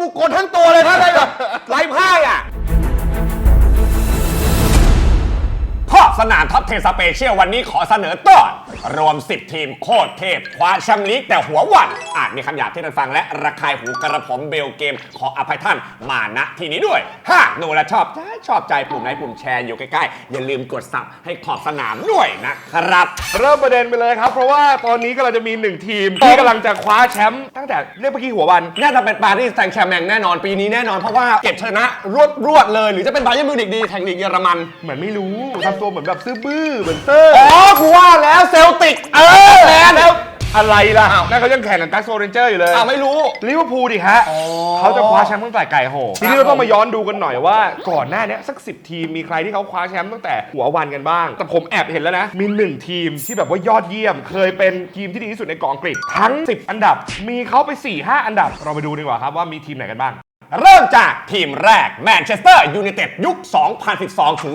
นี่กูโกรธทั้ง เทนสเปเชียลวันนี้ขอเสนอตอนรวม 10 ทีมโคตรเทพคว้าแชมป์ลีกแต่หัววัน อาจมีคำหยาบที่ท่านฟังและระคายหูกระผมเบลเกมขออภัยท่านมาณที่นี้ด้วย หากดูและชอบใจชอบใจปุ่มไหนปุ่มแชร์อยู่ใกล้ๆ อย่าลืมกดสับให้ขอบสนามด้วยนะครับ เริ่มประเด็นไปเลยครับ เพราะว่าตอนนี้กำลังจะมีหนึ่งทีมที่กำลังจะคว้าแชมป์ตั้งแต่เรียกเมื่อกี้หัววัน น่าจะเป็นปารีสแซงต์แชร์แมงแน่นอนปีนี้แน่นอนเพราะว่าเก็บชนะรวดรวดเลย หรือจะเป็นบาเยิร์นมิวนิกดีแข่งลีกเยอรมัน เหมือนไม่รู้ทำตัวเหมือนแบบซื่อบื้อเหมือนเซอร์อ๋อกูว่าแล้วเซลติก เออแลนด์แล้วอะไรล่ะ นั่นเขายังแข่งกับกัสโซเรนเจอร์อยู่เลยอ่าไม่รู้ ลิเวอร์พูลดิฮะอ๋อเขาจะคว้าแชมป์ตั้งแต่ไก่โหทีนี้ครับเราต้องมาย้อนดูกันหน่อยว่าก่อนหน้าเนี้ยสักสิทีมมีใครที่เขาคว้าแชมป์ตั้งแต่หัววันกันบ้าง แต่ผมแอบเห็นแล้วนะ มีหนึ่งทีมที่แบบว่ายอดเยี่ยม เคยเป็นทีมที่ดีที่สุดในเกาะอังกฤษทั้ง 10 อันดับ มีเขาไป 4-5 อันดับ เราไปดูดีกว่าครับว่ามีทีมไหนกันบ้าง เริ่มจากทีมแรกแมนเชสเตอร์ยูไนเต็ดยุค 2012 ถึง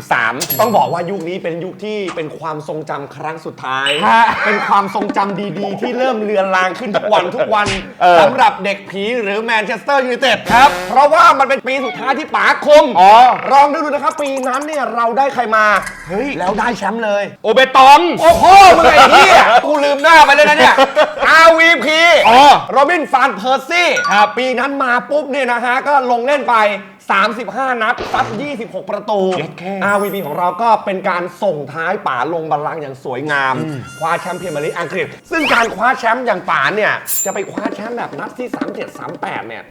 2013 ต้องบอกว่ายุคนี้เป็นยุคที่เป็นความทรงจำครั้งสุดท้าย ฮะเป็นความทรงจำดีๆ ที่เริ่มเลือนลางขึ้นทุกวันทุกวันเออสำหรับเด็กผีหรือแมนเชสเตอร์ยูไนเต็ดครับ เพราะว่ามันเป็นปีสุดท้ายที่ป๋าคมอ๋อ ลองดูดูนะครับ ปีนั้นเนี่ยเราได้ใครมา เฮ้ย แล้วได้แชมป์เลย โอเบตอง โอ้โหมึงไอ้เหี้ยกูลืมหน้าไปเลยนะเนี่ย RVP อ๋อ โรบินฟานเพอร์ซี่ครับปีนั้นมาปุ๊บเนี่ยนะฮะก็ลงเล่นไป 35 นัดซัด26 ประตูเย็ดแค่ RVP ของเราก็เป็นการส่งท้ายป๋าลงบัลลังก์อย่างสวยงาม คว้าแชมป์พรีเมียร์ลีกอังกฤษ ซึ่งการคว้าแชมป์อย่างป๋าเนี่ยจะไปคว้าแชมป์แบบนัดที่ 37 38 เนี่ย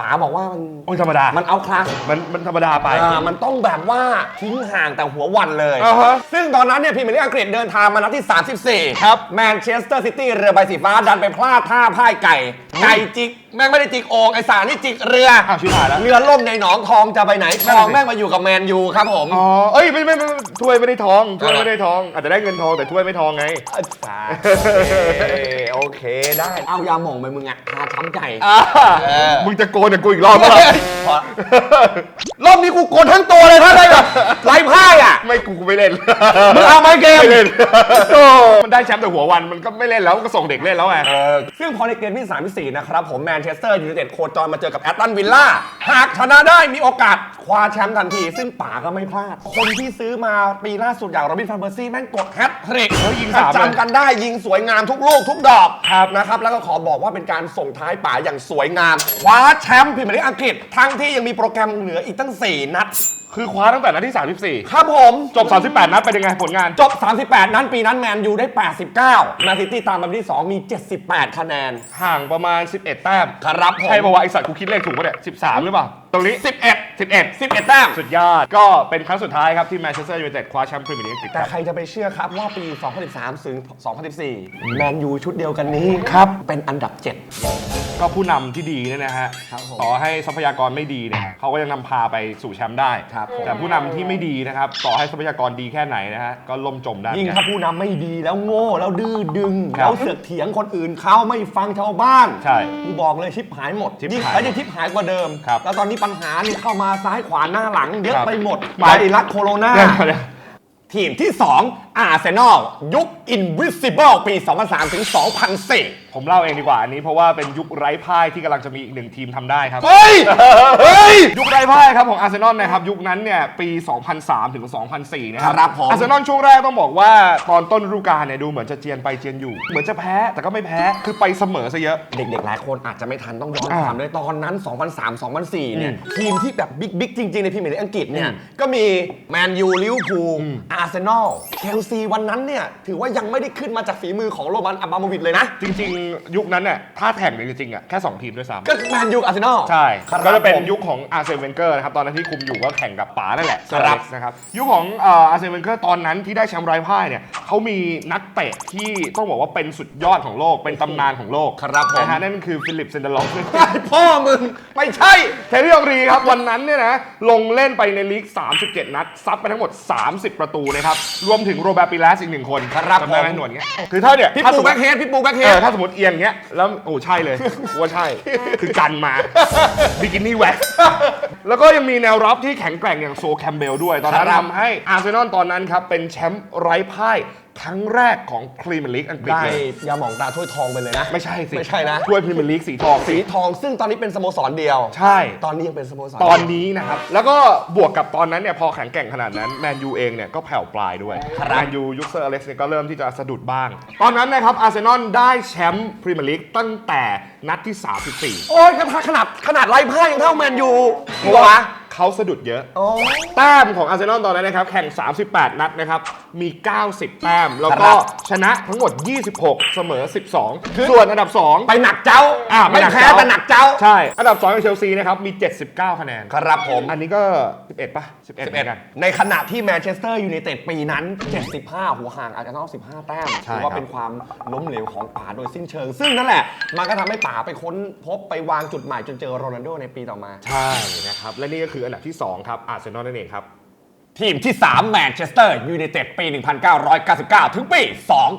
ป๋าบอกว่ามันโอ้ยธรรมดา มันเอาคลาสมันมันธรรมดาไป อ่า มันต้องแบบว่าทิ้งห่างแต่หัววันเลยอ่าฮะ ซึ่งตอนนั้นเนี่ยพรีเมียร์ลีกอังกฤษเดินทางมานัดที่ 34 ครับ แมนเชสเตอร์ซิตี้เรือใบสีฟ้าดันไปพลาดท่าพ่ายไก่ ไก่จิกแม่งไม่ได้จิกโอ่งไอสารนี่จิกเรืออ้าวชิบหายแล้ว เรือล่มในหนองทองจะไปไหนทนั่นอน่ะงสิแม่งมาอยู่กับแมนยูครับผม อ๋อ เอ้ยไม่ไม่ไม่ถ้วยไม่ได้ทองถ้วยอะไรไม่ได้ทอง อาจจะได้เงินทองแต่ถ้วยไม่ทองไง อ่าโอเคได้เอายาหม่องไปมึงอะคาช้ำใจมึงจะโกนอย่างกูอีกรอบปะล่ะพอรอบนี้กูโกนทั้งตัวเลยถ้าได้แบบไร้พ่ายอะ ไม่กูกูไม่เล่นมึงเอาไหมเกม ไม่เล่นโอ้มันได้แชมป์แต่หัววันมันก็ไม่เล่นแล้วก็ส่งเด็กเล่นแล้วไงซึ่งพอในเกมที่3ที่4 นะครับ ผมแมนเชสเตอร์ยูไนเต็ดโคจรมาเจอกับแอตตันวิลล่าหากชนะได้มีโอกาสคว้าแชมป์ทันที ซึ่งป๋าก็ไม่พลาด คนที่ซื้อมาปีล่าสุดอย่างโรบินฟานเบอร์ซี่แม่งกดแฮตทริกเฮ้ยยิงสามเลย จำกันได้ยิงสวยงามทุกลูกทุกดอกครับนะครับ แล้วก็ขอบอกว่าเป็นการส่งท้ายป๋าอย่างสวยงามคว้าแชมป์พรีเมียร์ลีกอังกฤษทั้งที่ยังมีโปรแกรมเหลืออีกตั้ง 4 นัด คือคว้าตั้งแต่นัดที่ครับผม34จบ 38 นัดเป็นยังไงผลงาน จบ 38 นั้นปีนั้นแมนยูได้ 89แมนซิตี้ตามมาที่ 2 มี 78 คะแนน ห่างประมาณ 11 แต้มครับผมใช่ป่าวะไอสัตว์กูคิดเลขถูกปะเนี่ย 13 หรือเปล่า ตรงนี้ 11 11 11 แต้ม สุดยอด ก็เป็นครั้งสุดท้ายครับที่แมนเชสเตอร์ยูไนเต็ดคว้าแชมป์พรีเมียร์ลีกอังกฤษคแต่รับใครจะไปเชื่อครับว่าปี 2013 ถึง 2014 แมนยูชุดเดียวกันนี้ครับเป็นอันดับ 7 ก็ผู้นำที่ดีเนี่ยนะฮะครับผมต่อให้ทรัพยากรไม่ดีเนี่ยเขาก็ยังนำพาไปสู่แชมป์ได้ ครับผม แต่ผู้นำที่ไม่ดีนะครับ ต่อให้ทรัพยากรดีแค่ไหนนะฮะก็ล่มจมได้ยิ่งเหมือนถ้ากันผู้นำไม่ดีแล้วโง่แล้วดื้อดึงครับแล้วเสือกเถียงคนอื่นเขาไม่ฟังชาวบ้านใช่กูบอกเลยชิปหายหมดชิบยิ่งหายแล้วยิ่งชิปหายกว่าเดิม ครับแล้วตอนนี้ปัญหานี่เข้ามาซ้ายขวาหน้าหลังเยอะครับไปหมดไป ไวรัสโคโรนาเดี๋ยวเดี๋ยวทีมที่ 2 อาร์เซนอลยุค Invisible ปี 2003 ถึง 2004 ผมเล่าเองดีกว่าอันนี้เพราะว่าเป็นยุคไร้พ่ายที่กำลังจะมีอีกหนึ่งทีมทำได้ครับ เฮ้ย เฮ้ย ยุคไร้พ่ายครับของอาร์เซนอลนะครับ ยุคนั้นเนี่ยปี 2003 ถึง 2004 นะครัครับผม อาร์เซนอลช่วงแรกต้องบอกว่าตอนต้นฤดูกาลเนี่ยดูเหมือนจะเจียนไปเจียนอยู่ เหมือนจะแพ้แต่ก็ไม่แพ้คือไปเสมอซะเยอะ เด็กๆ หลายคนอาจจะไม่ทันต้องย้อนอ่าความเลยตอนนั้น 2003 2004 เนี่ยอืมทีมที่แบบบิ๊กบิ๊กจริง ๆ ในพรีเมียร์ลีกอังกฤษเนี่ยอืมก็มีแมนยูลิเวอร์พูลอืมอาร์เซนอล เชลซีวันนั้นเนี่ย ถือว่ายังไม่ได้ขึ้นมาจากฝีมือของโรมันอับราโมวิชเลยนะ จริง ๆ ยุคนั้นเนี่ยถ้าแข่งจริงๆอะแค่2ทีมด้วยซ้ำ ก็แมนยูอาร์เซนอล ใช่ ครับก็จะเป็นผมยุคของอาร์เซนเวนเกอร์นะครับ ตอนนั้นที่คุมอยู่ก็แข่งกับป๋านั่นแหละครับ เซอเล็กซ์นะครับ ยุคของเอาร์เซนเวนเกอร์ตอนนั้นที่ได้แชมป์ไร้พ่ายเนี่ยเขามีนักเตะที่ต้องบอกว่าเป็นสุดยอดของโลก เป็นตำนานของโลกครับผม นะฮะนั่นคือฟิลิปเซนเดอร์ล็อกพ่อมึง ไม่ใช่ เทอรี่องรีครับ วันนั้นเนี่ยนะ ลงเล่นไปในลีก 37 นัด ซัดไปทั้งหมด 30 ประตูนะครับ รวมถึงโรเบร์ตปิลาสอีกหนึ่งคนครับจำได้ไหมผม หนวดเงี้ยคือถ้าเนี่ยพี่ถ้าปูสมมแบ็ติ คเฮดพี่ปูแบ็คเฮเอด อถ้าสมมติเอียงเงี้ยแล้วโอ้ใช่เลยกูว่าใช่ คือกันมาบิกินี่แว็กแล้วก็ยังมีแนวรับที่แข็งแกร่งอย่างโซแคมเบลด้วย ตอนนั้นครับ ทำให้อาร์เซนอลตอนนั้นครับ เป็นแชมป์ไร้พ่าย ครั้งแรกของพรีเมียร์ลีกอังกฤษได้เลยยาหมองตาถ้วยทองไปเลยนะ ไม่ใช่สิไม่ใช่นะ ถ้วยพรีเมียร์ลีกสีทองสีทองซึ่งตอนนี้เป็นสโมสรเดียว ใช่ ตอนนี้ยังเป็นสโมสรตอนนี้นะครับ แล้วก็บวกกับตอนนั้นเนี่ยพอแข็งแกร่งขนาดนั้นแมนยูเองเนี่ยก็แผ่วปลายด้วยแมนยูยุคเซอร์อเล็กซ์เนี่ยก็เริ่มที่จะสะดุดบ้าง ตอนนั้นนะครับอาร์เซนอลได้แชมป์พรีเมียร์ลีกตั้งแต่นัดที่ 34 โอ้ยขนาดขนาดขนาดไร้พ่ายยังเท่าแมนยูเพหัราะวว่า เขาสะดุดเยอะ โอ้ แต้มของอาร์เซนอลตอนนั้นนะครับแข่ง 38 นัดนะครับ มี 90 แต้ม แล้วคก็รับ ชนะทั้งหมด 26 เสมอ 12 ส่วนอันดับ 2 ไปหนักเจ้าอะไม่หนักแพ้เจ้าแต่หนักเจ้า ใช่ อันดับ2ของเชลซีนะครับ มี 79 คะแนนครับผม อันนี้ก็ 11 ป่ะ 11เหมือนกันในขณะที่แมนเชสเตอร์ยูไนเต็ดปีนั้น 75 หัวห่างอาจจะต้อง15 แต้มใช่ถือว่าครับ เป็นความล้มเหลวของป๋าโดยสิ้นเชิง ซึ่งนั่นแหละ มันก็ทำให้ป๋าไปค้นพบไปวางจุดหมายจนเจอโรนัลโดในปีต่อมา ใช่นะครับ และนี่ก็คืออันดับที่ 2 ครับอาร์เซนอลนั่นเองครับ ทีมที่ 3 แมนเชสเตอร์ยูไนเต็ดปี 1999 ถึงปี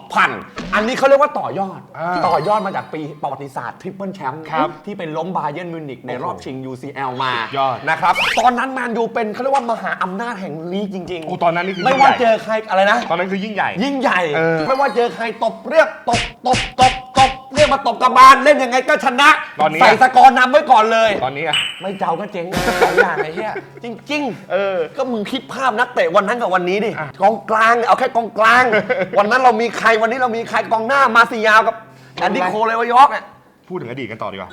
2000 อันนี้เขาเรียกว่าต่อยอด อ่าต่อยอดมาจากปีประวัติศาสตร์ทริปเปิลแชมป์ครับที่เป็นล้มบาเยิร์นมิวนิกในรอบชิง UCL มาสุดยอดนะครับ ตอนนั้นแมนยูเป็นเขาเรียกว่ามหาอำนาจแห่งลีกจริงโอ้ตอนนั้นนี่คือไม่ยิ่งว่าใหญ่ เจอใครอะไรนะ ตอนนั้นคือยิ่งใหญ่ ยิ่งใหญ่ เออไม่ว่าเจอใครตบเรียกตบตบตบตบเรียกมาตบกระบาลเล่นยังไงก็ชนะ ตอนนี้ใส่สกอร์นำไว้ก่อนเลย ตอนนี้อะ ไม่เจ้าก็เจ๊งนะสองอย่างไอ้เหี้ยจริงๆเออก็มึงคิดภาพนักเตะวันนั้นกับวันนี้ดิอะกองกลางเอาแค่กองกลาง วันนั้นเรามีใครวันนี้เรามีใครกองหน้ามาซิยาวกับแอนดี้โคเลวายอกอะ พูดถึงอดีตกันต่อดีกว่า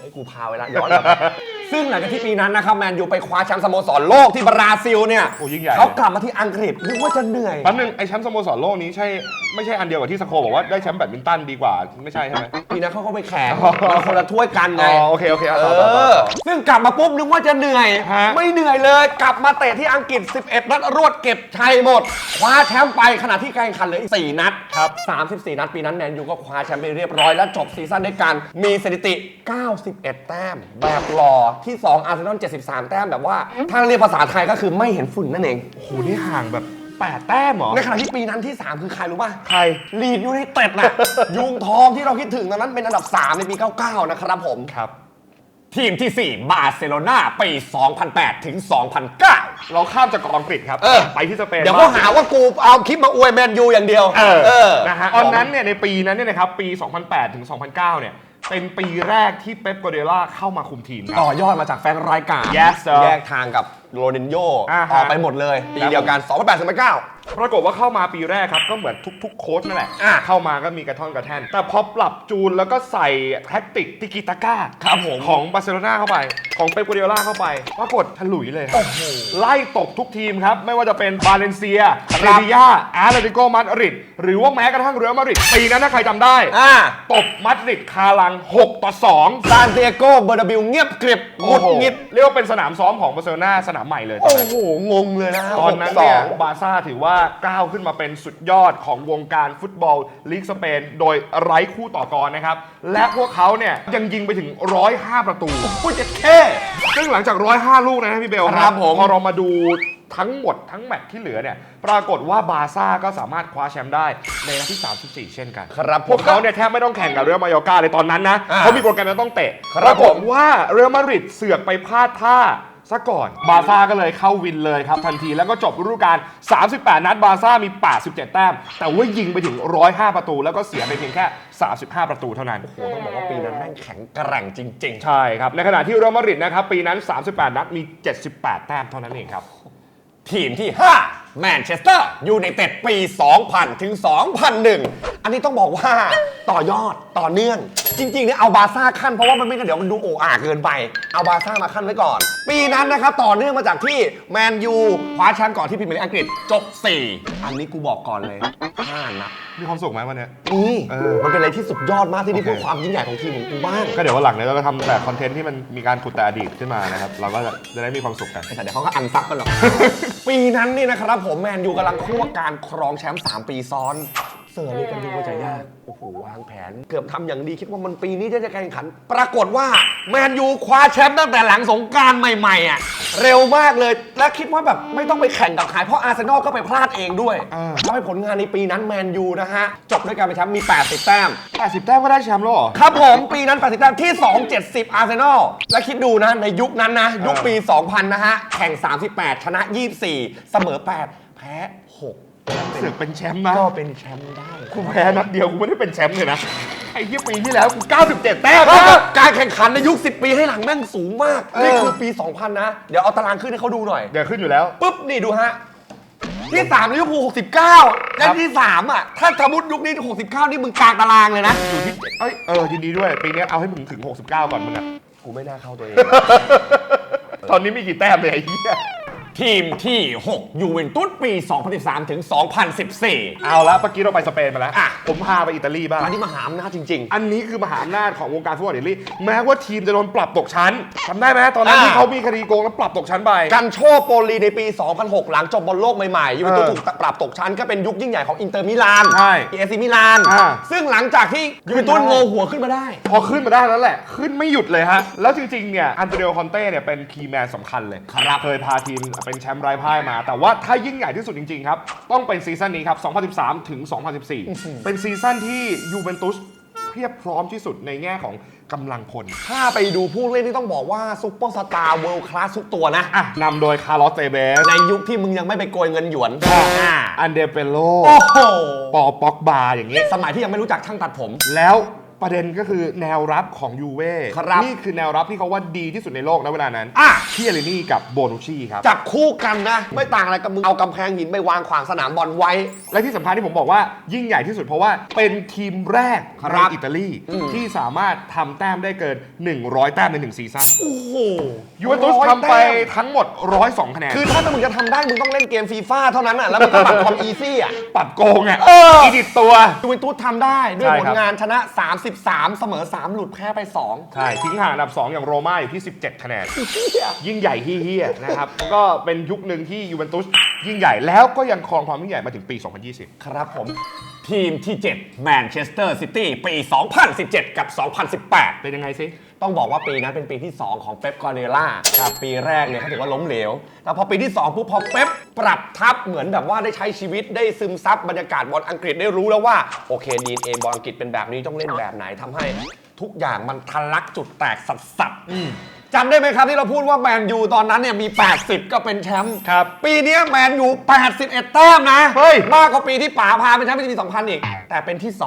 ไอ้กูพาไปละย้อนกลับไปซึ่งหลังจากที่ปีนั้นนะครับแมนยูไปคว้าแชมป์สโมสรโลกที่บราซิลเนี่ยโอ้ยิ่งใหญ่ เขากลับมาที่อังกฤษนึกว่าจะเหนื่อย แป๊บนึงไอแชมป์สโมสรโลกนี้ใช่ไม่ใช่อันเดียวกับที่สโคบอกว่าได้แชมป์แบดมินตันดีกว่าไม่ใช่ใช่ไหม ปีนั้นเขาก็ไปแข่งอ๋อ มันคนละถ้วยกันไง อ๋อโอเคโอเคอะเอต่อต่อต่ออ ต่อ ซึ่งกลับมาปุ๊บนึกว่าจะเหนื่อย ฮะ ไม่เหนื่อยเลย กลับมาเตะที่อังกฤษ 11 นัดรวดเก็บชัยหมด คว้าแชมป์ไปขณะที่การแข่งขันเหลืออีก 4 นัดครับ 34 นัดปีนั้นแมนยูก็คว้าแชมป์ไปเรียบร้อยและจบซีซั่นด้วยกันมีสถิติ 91 แต้ม แบบหล่อที่ 2 อาร์เซนอล 73 แต้มแบบว่าถ้าเรียกภาษาไทยก็คือไม่เห็นฝุ่นนั่นเอง โอ้โห นี่ห่างแบบ 8 แต้มเหรอ ในขณะที่ปีนั้นที่ 3 คือใครรู้ป่ะ ใคร ลีดยูไนเต็ดน่ะยุงทองที่เราคิดถึงตอนนั้นเป็นอันดับ 3 ในปี 99 นะครับผม ครับ ทีมที่ 4 บาร์เซโลนาปี 2008 ถึง 2009 เราข้ามจากเกาะอังกฤษครับ เออ ไปที่สเปนเดี๋ยวเขาหาว่ากูเอาคลิปมาอวยแมนยูอย่างเดียวเออเออนะฮะตอนนั้นเนี่ยในปีนั้นเนี่ยนะครับปี 2008 ถึง 2009 เนี่ย เป็นปีแรกที่เป๊ปกัวเดล่าเข้ามาคุมทีมครับ ต่อยอดมาจากแฟรงค์ไรายการ Yes sir แยกทางกับโรนินโญ่อ่าฮะ ออกไปหมดเลย ปีเดียวกัน 2008 2009 ปรากฏว่าเข้ามาปีแรกครับก็เหมือนทุกๆ โค้ชนั่นแหละอะ เข้ามาก็มีกระท่อนกระแท่น แต่พอปรับจูนแล้วก็ใส่แท็กติกติกิตาก้า ครับผม ของบาร์เซโลนาเข้าไป ของเป๊ปกัวเดล่าเข้าไปปรากฏทะลุยเลยครับไล่ตกทุกทีมครับ ไม่ว่าจะเป็นบาเลนเซียเรดิยาอาร์เลติโกมาดริดหรือว่าแม้กระทั่งเรอัลมาดริดปีนั้นถ้าใครจำได้ อ่าตบมาดริดคาลัง 6 ต่อ 2 ซานเตียโกเบอร์นาบิลเงียบกริบหงุดหงิดเรียกว่าเป็นสนามซ้อมของบาร์เซโลนาสนามใหม่เลยตอนโอ้นั้นโห งงเลยนะตอนนั้นเนี่ย6-2บาร์ซ่าถือว่าก้าวขึ้นมาเป็นสุดยอดของวงการฟุตบอลลีกสเปน โดยไร้คู่ต่อกรนะครับ และพวกเขาเนี่ยยังยิงไปถึง 105 ประตูพูดจะแค่ซึ่งหลังจาก 105 ลูกนะพี่เบลครับผมพอเรามาดูทั้งหมดทั้งแมตช์ที่เหลือเนี่ยปรากฏว่าบาร์ซ่าก็สามารถคว้าแชมป์ได้ในนัดที่ 34 เช่นกัน ครับพวกเขาเนี่ยแทบไม่ต้องแข่งกับเรอัลมาโยร์กาเลยตอนนั้นนะอ่าเขามีโปรแกรมจะต้องเตะครับปรากฏผมว่าเรอัลมาดริดเสือกไปพลาดท่า ซะก่อน บาร์ซ่าก็เลยเข้าวินเลยครับทันทีแล้วก็จบฤดูกาล 38 นัดบาร์ซ่ามี 87 แต้ม แต่ว่ายิงไปถึง 105 ประตู แล้วก็เสียไปเพียงแค่ 35 ประตูเท่านั้น โอ้โห ต้องบอกว่าปีนั้นแม่งแข็งแกร่งจริงใช่ครับ ในขณะที่เรอัลมาดริดนะครับปีนั้น 38 นัดมี 78 แต้มเท่านั้นเองครับ ทีมที่5แมนเชสเตอร์ยูไนเต็ดปี 2000 ถึง 2001 อันนี้ต้องบอกว่าต่อยอดต่อเนื่อง จริงๆเนี่ยเอาบาซ่าขั้นเพราะว่ามันไม่งั้นเดี๋ยวมันดูโอ้อาเกินไป เอาบาซ่ามาขั้นไว้ก่อน ปีนั้นนะครับต่อเนื่องมาจากที่แมนยูคว้าแชมป์ก่อนที่พรีเมียร์ลีกอังกฤษจบ 4 อันนี้กูบอกก่อนเลย 5 นัด มีความสุขไหมวันเนี้ย นี่เออ มันเป็นอะไรที่สุดยอดมากที่ได้โอเคพูดความยิ่งใหญ่ของทีมของกูบ้างก็เดี๋ยววันหลังเนี่ยเราจะทำแต่คอนเทนต์ที่มันมีการขุดแต่อดีตขึ้นมานะครับ เราก็จะได้มีความสุขกัน แต่เดี๋ยวเขาก็อันซับกันหรอก ปีนั้นนี่นะครับผมแมนยูกำลังคั่วการครองแชมป์3ปีซ้อน เซอร์นี่กันดูว่าจะยาก โอ้โห วางแผน เกือบทำอย่างดีคิดว่ามันปีนี้จะจะแข่งขัน ปรากฏว่าแมนยูคว้าแชมป์ตั้งแต่หลังสงกรารใหม่ๆอะเร็วมากเลย และคิดว่าแบบไม่ต้องไปแข่งกับใครเพราะอาร์เซนอลก็ไปพลาดเองด้วยอ่า ทำให้ผลงานในปีนั้นแมนยูนะฮะ จบด้วยการเป็นแชมป์มี 80 แต้ม 80 แต้มก็ได้แชมป์แล้วเหรอ ครับผมปีนั้น 80 แต้มที่ 270 อาร์เซนอล และคิดดูนะ ในยุคนั้นนะ ยุคปี 2000 นะฮะ แข่ง 38 ชนะ 24 เสมอ 8 แพ้6 เสือกเป็นแชมป์นะก็เป็นแชมป์ได้กูแพ้นัดเดียวกูไม่ได้เป็นแชมป์เลยนะไอ้ยี่ปีที่แล้วกู 97 แต้มเอนะอการแข่งขันในยุค 10 ปีให้หลังแม่งสูงมากเออนี่คือปี 2000 นะ เดี๋ยวเอาตารางขึ้นให้เขาดูหน่อย เดี๋ยวขึ้นอยู่แล้ว ปุ๊บ นี่ดูฮะ ที่3ลิเวอร์พูล69 และที่ 3 อะ ถ้าสมมติยุคนี้ 69 นี่มึงกลางตารางเลยนะ อยู่ที่เอ้ยเออยินดีด้วย ปีนี้เอาให้มึงถึง 69 ก่อนมึงอะกูไม่น่าเข้าตัวเอง ตอนนี้มีกี่แต้มเลยไอ้เหี้ย ทีมที่ 6 ยูเวนตุสปี 2013 ถึง 2014 เอาละเมื่อกี้เราไปสเปนมาแล้ว อะ ผมพาไปอิตาลีบ้าง อันนี้มหาอำนาจจริง อันนี้คือมหาอำนาจของวงการฟุตบอลอิตาลีแม้ว่าทีมจะโดนปรับตกชั้นจำได้ไหมตอนนั้นอ่า ที่เขามีคดีโกงแล้วปรับตกชั้นไป ๆ กันโชโปลีในปี 2006 หลังจบบอลโลกใหม่ๆยูเวนตุสเออถูกปรับตกชั้นก็เป็นยุคยิ่งใหญ่ของอินเตอร์มิลานใช่เอซิมิลาน อ่า ซึ่งหลังจากที่ยูเวนตุสขึ้นมาโงหัวขึ้นมาได้ พอขึ้นมาได้แล้วแหละ ขึ้นไม่หยุดเลยฮะ แล้วจริงๆ เนี่ย อันเตเดโอคอนเต้เนี่ยเป็นคีย์แมนสำคัญเลยครับ เคยพาทีมเป็นแชมป์ไร้พ่ายมา แต่ว่าถ้ายิ่งใหญ่ที่สุดจริงๆครับ ต้องเป็นซีซั่นนี้ครับ 2013 ถึง 2014 เป็นซีซั่นที่ยูเวนตุสเพียบพร้อมที่สุดในแง่ของกำลังพลถ้าไปดูผู้เล่นที่ต้องบอกว่าซุปเปอร์สตาร์เวิลด์คลาสทุกตัวนะ อะนำโดยคาร์ลอสเตเบสในยุคที่มึงยังไม่ไปโกยเงินหยวนอันเดเปโลโอ้โหปอป็อกบาอย่างนี้สมัยที่ยังไม่รู้จักช่างตัดผม แล้ว ประเด็นก็คือแนวรับของยูเว่ครับนี่คือแนวรับที่เขาว่าดีที่สุดในโลกนะเวลานั้นอะคีเอลินี่กับโบนูชีครับ จับคู่กันนะ ไม่ต่างอะไรกับมึงเอากำแพงหินไปวางขวางสนามบอลไว้ และที่สำคัญที่ผมบอกว่ายิ่งใหญ่ที่สุดเพราะว่าเป็นทีมแรกครัในบอิตาลีอืมที่สามารถทำแต้มได้เกิน 100 แต้มในหนึ่งซีซั่นโอ้โหยูเวนตุสร้อยทำไปแต้มทั้งหมด 102คะแนนคือถ้ามึงจะทำได้มึงต้องเล่นเกมฟีฟ่าเท่านั้นอะแล้วมึงก็ปรับความอีซี่อะปัดโกงอะเอออีดิตตัวยูเวนตุสทำได้ด้วยใช่ผครัลบงานชนะ33เสมอ 3 หลุดแพ้ไป 2 ใช่ทิ้งห่างอันดับ 2 อย่างโรม่าอยู่ที่ 17 คะแนน ยิ่งใหญ่เฮี้ยๆนะครับแล้วก็เป็นยุคหนึ่งที่ยูเวนตุสยิ่งใหญ่แล้วก็ยังครองความยิ่งใหญ่มาถึงปี 2020 ครับผม ทีมที่7แมนเชสเตอร์ซิตี้ปี 2017 กับ 2018 เป็นยังไงซิ ต้องบอกว่าปีนั้นเป็นปีที่ 2 ของเป๊ปกวาร์ดิโอล่าครับปีแรกเนี่ยเขาถือว่าล้มเหลว แต่พอปีที่2ปุ๊บพอเป๊ปปรับทัพเหมือนแบบว่าได้ใช้ชีวิตได้ซึมซับบรรยากาศบอลอังกฤษได้รู้แล้วว่าโอเคดีเอบอลอังกฤษเป็นแบบนี้ต้องเล่นแบบไหนทำให้ ทุกอย่างมันทะลักจุดแตกสัสสัสๆ จำได้ไหมครับที่เราพูดว่าแมนยูตอนนั้นเนี่ยมี 80 ก็เป็นแชมป์ครับ ปีเนี้ยแมนยู 81 แต้มนะเฮ้ย มากกว่าปีที่ป๋าพาเป็นแชมป์ในปี2000 อีก แต่เป็นที่ 2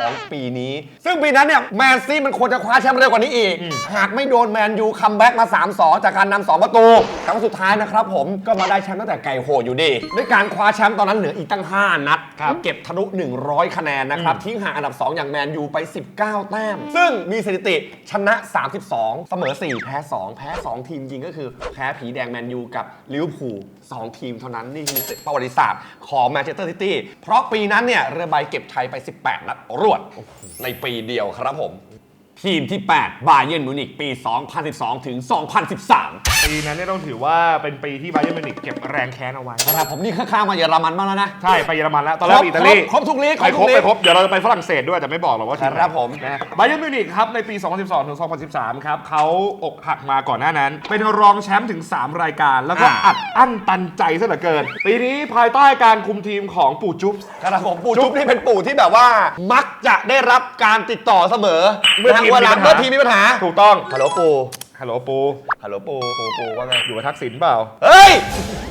ของปีนี้ ซึ่งปีนั้นเนี่ยแมนซีมันควรจะคว้าแชมป์เร็วกว่านี้อีก หากไม่โดนแมนยูคัมแบ็กมา 3-2 จากการนำ2ประตูแต่ว่าสุดท้ายนะครับผมก็มาได้แชมป์ตั้งแต่ไก่โหอยู่ดี ด้วยการคว้าแชมป์ตอนนั้นเหลืออีกตั้ง 5 นัดเก็บทะลุ 100 คะแนนนะครับทิ้งห่างอันดับ 2 อย่างแมนยูไป 19 แต้ม ซึ่งมีสถิติชนะ 32 เสมอ4แพ้ 2 แพ้ 2 ทีมจริงก็คือแพ้ผีแดงแมนยูกับลิเวอร์พูล2ทีมเท่านั้นนี่คือประวัติศาสตร์ของแมนเชสเตอร์ซิตี้เพราะปีนั้นเนี่ยเรือใบเก็บชัยไป 18 นัดรวดในปีเดียวครับผม ทีมที่ 8 บาเยิร์นมิวนิกปี 2012 ถึง 2013 ปีนั้นเนี่ยต้องถือว่าเป็นปีที่บาเยิร์นมิวนิกเก็บแรงแค้นเอาไว้ครับผมนี่ข้างๆมาเยอรมันบ้างแล้วนะ ใช่ไปเยอรมันแล้ว ตอนแรกไปอิตาลีครบครบทุกลีกไปครบครบทุกลีกไปครบเดี๋ยวเราจะไปฝรั่งเศสด้วยแต่ไม่บอกหรอกว่าทีไหนครับผม นะบาเยิร์นมิวนิกครับในปี 2012 ถึง 2013 ครับเขาอกหักมาก่อนหน้านั้น เป็นรองแชมป์ถึง 3 รายการ แล้วก็อ่า อัดอั้นตันใจซะเหลือเกิน ปีนี้ภายใต้การคุมทีมของปู่จุ๊บ ครับผมปู่จุ๊บนี่เป็นปู่ที่แบบว่า มักจะได้รับการติดต่อเสมอเมื่อนะทีมเวลามีปัญหาเมื่อทีมมีปัญหา ถูกต้อง ฮัลโหลปู่ฮัลโหลปู ฮัลโหลปู่ปู่ปู่ว่าไง อยู่กับทักษิณเปล่า เฮ้ย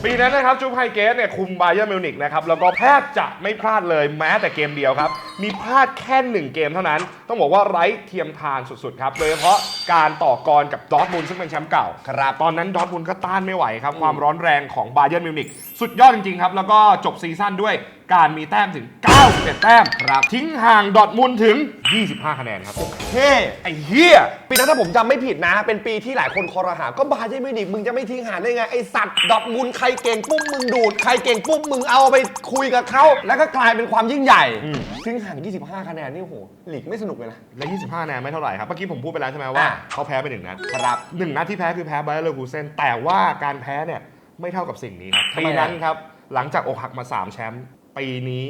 ปีนั้นนะครับจูไฮเกสเนี่ยคุมบาเยิร์นมิวนิกนะครับ แล้วก็แทบจะไม่พลาดเลยแม้แต่เกมเดียวครับ มีพลาดแค่หนึ่งเกมเท่านั้น ต้องบอกว่าไร้เทียมทานสุดๆครับ โดยเฉพาะการต่อกรกับดอร์ทมุนด์ซึ่งเป็นแชมป์เก่า ครับ ตอนนั้นดอร์ทมุนด์ก็ต้านไม่ไหวครับ ความร้อนแรงของบาเยิร์นมิวนิกสุดยอดจริงๆครับ แล้วก็จบซีซั่นด้วย การมีแต้มถึง 91 แต้มครับทิ้งห่างดอร์ทมุนด์ถึง 25 คะแนนครับเฮ้ไอ้เหี้ยปีนั้นถ้าผมจำไม่ผิดนะ เป็นปีที่หลายคนคอรหา ก็บาเยิร์นมิวนิกมึงจะไม่ทิ้งห่างได้ไง ไอสัตว์ดอทมุนด์ใครเก่งปุ๊บมึงดูด ใครเก่งปุ๊บมึงเอาไปคุยกับเขาแล้วก็กลายเป็นความยิ่งใหญ่อืม ทิ้งห่าง 25 คะแนนนี่โหหลีกไม่สนุกเลยนะ และ 25คะแนนไม่เท่าไหร่ครับ เมื่อกี้ผมพูดไปแล้วใช่ไหมว่าอะ เขาแพ้ไปหนึ่งนัดครับ หนึ่งนัดที่แพ้คือแพ้ไบเออร์เลอร์กูเซนแต่ว่าการแพ้เนี่ยไม่เท่ากับสิ่งนี้ครับทำไมปีอะ นั้นครับ หลังจากอกหักมา 3 แชมป์ ปีนี้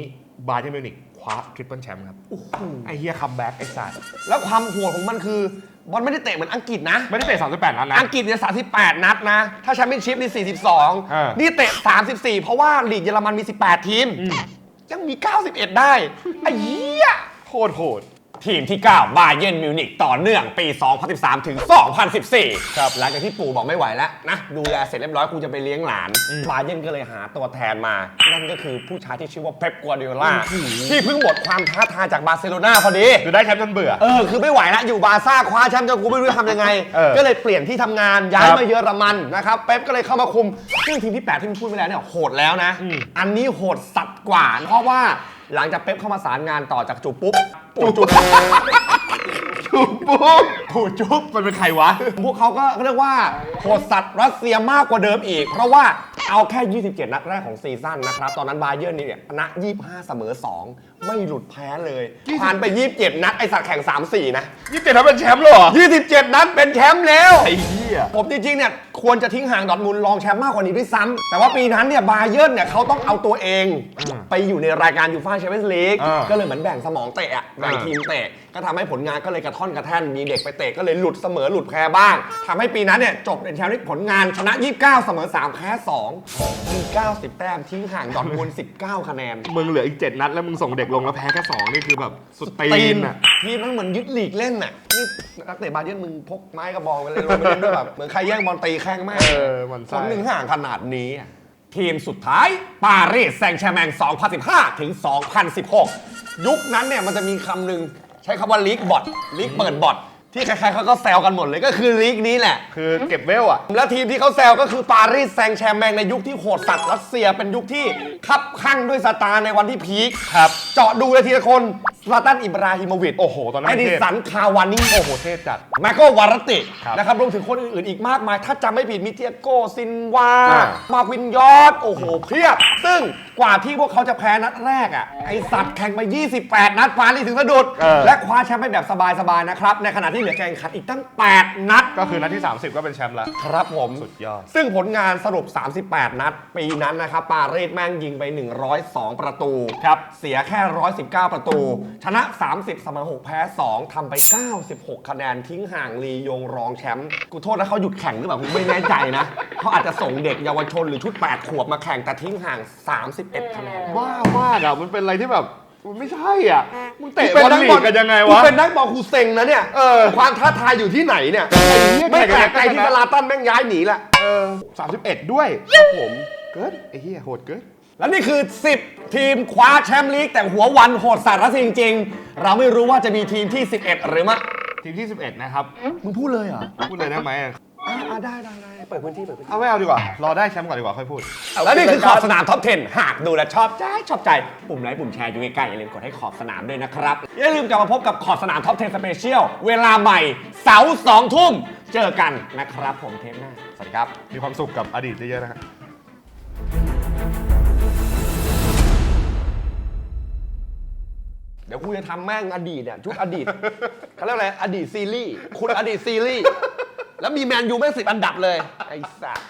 บาเยิร์นมิวนิกคว้าทริปเปิลแชมป์ครับไอ้เฮียคัมแบ็กไอ้สัตว์แล้วความโหดของมันคือบอลไม่ได้เตะเหมือนอังกฤษนะ ไม่ได้เตะ 38 นัดนะ อังกฤษเนี่ย38 นัดนะ ถ้าแชมเปี้ยนชิพนี่อ่า42 นี่เตะ 34 เพราะว่าลีกเยอรมันมี 18 ทีมอืมยังมี 91 ได้ไอ้เหี้ย โคตรโหด ทีมที่ 9 บาเย r n นมิวนิกต่อเนื่องปี 2013 ถึง 2014 ครับ หลังจากที่ปู่บอกไม่ไหวแล้วนะ ดูแลเสร็จเรียบร้อยกูจะไปเลี้ยงหลาน บาเยร์นก็เลยหาตัวแทนมา นั่นก็คือผู้ชายที่ชื่อว่าเป๊ปกัวเด o ล่าที่เพิ่งหมดความท้าทายจากบาร์เซโลนาพอดี คือได้แชมป์จนเบื่อ เออ คือไม่ไหวแล้วอยู่บาร์ซ่าคว้าแชมป์จนกูไม่รู้จะทำยังไงเออก็เลยเปลี่ยนที่ทำงานย้ายครับมาเยอรมันนะครับเป๊ปก็เลยเข้ามาคุมซึ่งทีมที่8ที่มึงพูดไปแล้วเนี่ยโหดแล้วนะ อันนี้โหดสัตว์กว่า เพราะว่า หลังจากเป๊ปเข้ามาสารงานต่อจากจูบปุ๊บจูบจุ๊บถูกปุ๊บถูกจุ๊บมันเป็นใครวะ พวกเขาก็เรียกว่าโหดสัตว์รัสเซียมากกว่าเดิมอีก เพราะว่าเอาแค่ 27 นัดแรกของซีซั่นนะครับ ตอนนั้นบาเยิร์นนี่เนี่ยชนะ 25 เสมอ 2 ไม่หลุดแพ้เลยผ่านไป 27 นัดไอสัตว์แข่ง 3-4 นะ ยี่สิบเจ็ดแล้วเป็นแชมป์เลยเหรอ 27 นัดเป็นแชมป์แล้ว ไอ้เหี้ย ผมจริงๆเนี่ยควรจะทิ้งห่างดอร์ทมุนด์รองแชมป์มากกว่านี้ด้วยซ้ำแต่ว่าปีนั้นเนี่ยบาเยิร์นเนี่ยเขาต้องเอาตัวเอง ไปอยู่ในรายการยูฟ่าแชมเปี้ยนส์ลีกอ่าก็เลยเหมือนแบ่งสมองเตะอะแบ่งอ่า ทีมเตะ ก็ทำให้ผลงานก็เลยกระท่อนกระแท่นมีเด็กไปเตะก็เลยหลุดเสมอหลุดแพ้บ้างทำให้ปีนั้นเนี่ยจบเป็นแชมป์ด้วยผลงานชนะ 29 เสมอ3แพ้2มี90 แต้มทิ้งห่างดอร์ทมุนด์19 คะแนน มึงเหลืออีก7นัดแล้วมึงส่งเด็กลงแล้วแพ้แค่สองนี่คือแบบสุดตีตีนนอะ ทีมมันเหมือนยึดลีกเล่นน่ะนี่นักเตะบาเยิร์นมึงพกไม้กระบองไปเลยลงไปเล่นด้วยแบบเหมือนใครแย่งบอลตีแข้งแม่งเออมันไส้ผลหนึ่งห่างขนาดนี้อะ ทีมสุดท้าย ปารีสแซงต์แชร์แมง 2015 ถึง 2016 ยุคนั้นเนี่ยมันจะมีคำหนึ่งใช้คำว่าลีกบอทลีกเปิดบอท ที่ใครๆเขาก็แซวกันหมดเลยก็คือลีกนี้แหละ คือเก็บเวลอะแล้วทีมที่เขาแซวก็คือปารีสแซงต์แชร์แมงในยุคที่โหดสัตว์รัสเซียเป็นยุคที่คับข้างด้วยสตาร์ในวันที่พีคครับ เจาะดูเลยทีละคนส ลาตันอิบราฮิโมวิชโอ้โหตอนนั้นเอดิเทพสันคาวานี่โอ้โหเทพจัดแมคโกวารติครับนะครับรวมถึงคนอื่นๆอีกมากมาย ถ้าจำไม่ผิดมีเทียโกซินวา อ่า มาควินยอด โอ้โหเพียบ ซึ่งกว่าที่พวกเขาจะแพ้นัดแรกอะไอสัตว์แข่งไป 28 นัดปารีสถึงสะดุด เออ และคว้าแชมป์ไปแบบสบายๆนะครับ ในขณะที่เหลือการแข่งขันอีกตั้ง 8 นัด ก็คือนัดที่ 30 ก็เป็นแชมป์แล้วครับผม สุดยอด ซึ่งผลงานสรุป 38 นัด ปีนั้นนะครับ ปารีสแม่งยิงไป 102 ประตู ครับ เสียแค่ 119 ประตูชนะ 30 เสมอ6แพ้ 2ทำไป 96 คะแนนทิ้งห่างลียงรองแชมป์กูโทษนะเขาหยุดแข่งหรือเปล่ากูไม่แน่ใจนะเขาอาจจะส่งเด็กเยาวชนหรือชุด 8 ขวบมาแข่งแต่ทิ้งห่าง 31 คะแนน บ้ามากอะมันเป็นอะไรที่แบบมันไม่ใช่อะมึงเตะกูบอลลีกกันยังไงวะ กูเป็นนักบอลกูเซ็งนะเนี่ยเออ ความท้าทายอยู่ที่ไหนเนี่ยไม่แปลกใจที่ตลาตันแม่งย้ายหนีละเออ31ด้วยครับผมเกิดไอ้เหี้ยโหดเกิด และนี่คือ 10 ทีมคว้าแชมป์ลีก แต่หัววันโหดสัตว์รัสจริง ๆ เราไม่รู้ว่าจะมีทีมที่ 11 หรือไม่ทีมที่ 11 นะครับ มึงพูดเลยเหรอพูดเลยได้ไหมอะอ่าได้ได้ได้เปิดพื้นที่เปิดพื้นที่เอาไม่เอาดีกว่า รอได้แชมป์ก่อนดีกว่าค่อยพูด แล้วนี่คือขอบสนามท็อป 10 หากดูและชอบใจชอบใจ ปุ่มไลค์ปุ่มแชร์อยู่ใกล้ๆอย่าลืมกดให้ขอบสนามด้วยนะครับ อย่าลืมกลับมาพบกับขอบสนามท็อป 10 สเปเชียลเวลาใหม่เสาร์สองทุ่มเจอกันนะครับผมเทปหน้าสวัสดีครับ มีความสุขกับอดีตเยอะๆนะฮะ ดี๋ยวกูจะทำแม่งอดีตเนี่ยชุดอดีตเขาเรียกอะไรอดีตซีรีส์คุณอดีตซีรีส์แล้วมีแมนยูแม่งสิบอันดับเลยไอ้สัส